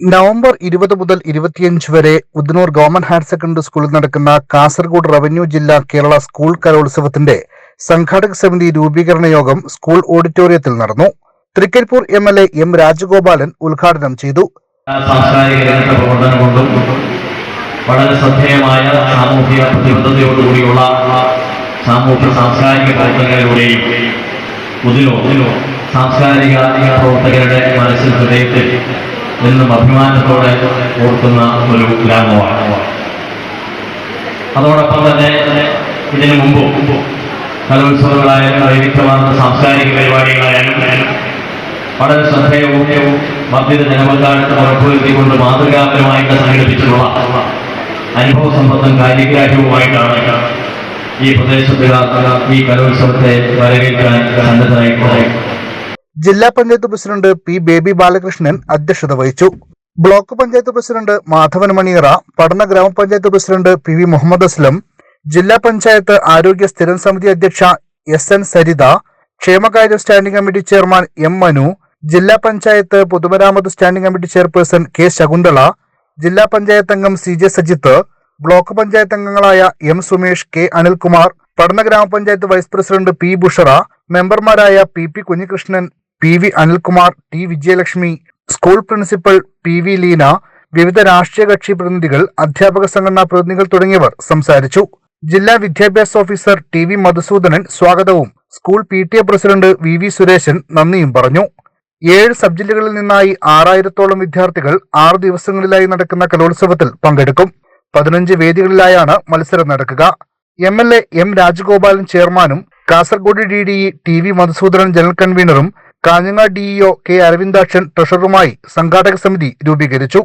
November ഇരുപത് മുതൽ ഇരുപത്തിയഞ്ച് വരെ ഉദനൂർ ഗവൺമെന്റ് ഹയർ സെക്കൻഡറി സ്കൂളിൽ നടക്കുന്ന കാസർഗോഡ് റവന്യൂ ജില്ലാ കേരള സ്കൂൾ കലോത്സവത്തിന്റെ സംഘാടക സമിതി രൂപീകരണ യോഗം സ്കൂൾ ഓഡിറ്റോറിയത്തിൽ നടന്നു. Thrikaripur M L A M Rajagopalan ഉദ്ഘാടനം ചെയ്തു. വളരെ ശ്രദ്ധേയമായ സാമൂഹിക പ്രതിബദ്ധതയോടുകൂടിയുള്ള സാമൂഹ്യ സാംസ്കാരിക പ്രവർത്തനങ്ങളിലൂടെയും മുതിലോ സാംസ്കാരിക പ്രവർത്തകരുടെ മനസ്സിൽ ഹൃദയത്തിൽ എന്നും അഭിമാനത്തോടെ ഓർക്കുന്ന ഒരു ഗ്രാമമാണ്. അതോടൊപ്പം തന്നെ ഇതിനു മുമ്പ് കലോത്സവങ്ങളായാലും വൈവിധ്യമാർന്ന സാംസ്കാരിക പരിപാടികളായാലും വളരെ ശ്രദ്ധേയവും വർദ്ധിത ജനപങ്കാളിത്തം ഉറപ്പുവരുത്തിക്കൊണ്ട് മാതൃകാപരമായിട്ട് സംഘടിപ്പിച്ചിട്ടുള്ള അനുഭവ സമ്പത്തും കാര്യഗ്രാഹ്യവുമായിട്ടാണ് ഈ പ്രദേശത്തുകാർ ഈ കലോത്സവത്തെ വരവേൽക്കാൻ സന്നദ്ധരായിട്ടുള്ളത് ജില്ലാ panchayat president P baby Balakrishnan അധ്യക്ഷത വഹിച്ചു. ബ്ലോക്ക് പഞ്ചായത്ത് പ്രസിഡന്റ് മാധവൻ മണിയറ പഠന ഗ്രാമപഞ്ചായത്ത് president P V Muhammad Aslam ജില്ലാ പഞ്ചായത്ത് ആരോഗ്യ സ്ഥിരം സമിതി അധ്യക്ഷ എസ് എൻ സരിത ക്ഷേമകാര്യ standing committee chairman M Manu ജില്ലാ പഞ്ചായത്ത് പൊതുമരാമത്ത് standing committee chairperson K Sakunthala ജില്ലാ പഞ്ചായത്ത് അംഗം C J Sajith block panchayat അംഗങ്ങളായ എം സുമേഷ് കെ അനിൽകുമാർ പഠന ഗ്രാമപഞ്ചായത്ത് വൈസ് പ്രസിഡന്റ് പി ബുഷറ മെമ്പർമാരായ P P Kunhikrishnan P V Anilkumar T Vijayalakshmi school principal P V Leena വിവിധ രാഷ്ട്രീയ കക്ഷി പ്രതിനിധികൾ അധ്യാപക സംഘടനാ പ്രതിനിധികൾ തുടങ്ങിയവർ സംസാരിച്ചു. ജില്ലാ വിദ്യാഭ്യാസ ഓഫീസർ ടി വി മധുസൂദനൻ സ്വാഗതവും. School P T A president V V Sureshan നന്ദിയും പറഞ്ഞു. ഏഴ് സബ് ജില്ലകളിൽ നിന്നായി ആറായിരത്തോളം വിദ്യാർത്ഥികൾ ആറ് ദിവസങ്ങളിലായി നടക്കുന്ന കലോത്സവത്തിൽ പങ്കെടുക്കും. പതിനഞ്ച് വേദികളിലായാണ് മത്സരം നടക്കുക. M L A M Rajagopalan ചെയർമാനും Kasaragod D D T V Madhusoodanan general കൺവീനറും Kanhangad DEO K Aravindakshan ട്രഷററുമായി സംഘാടക സമിതി രൂപീകരിച്ചു.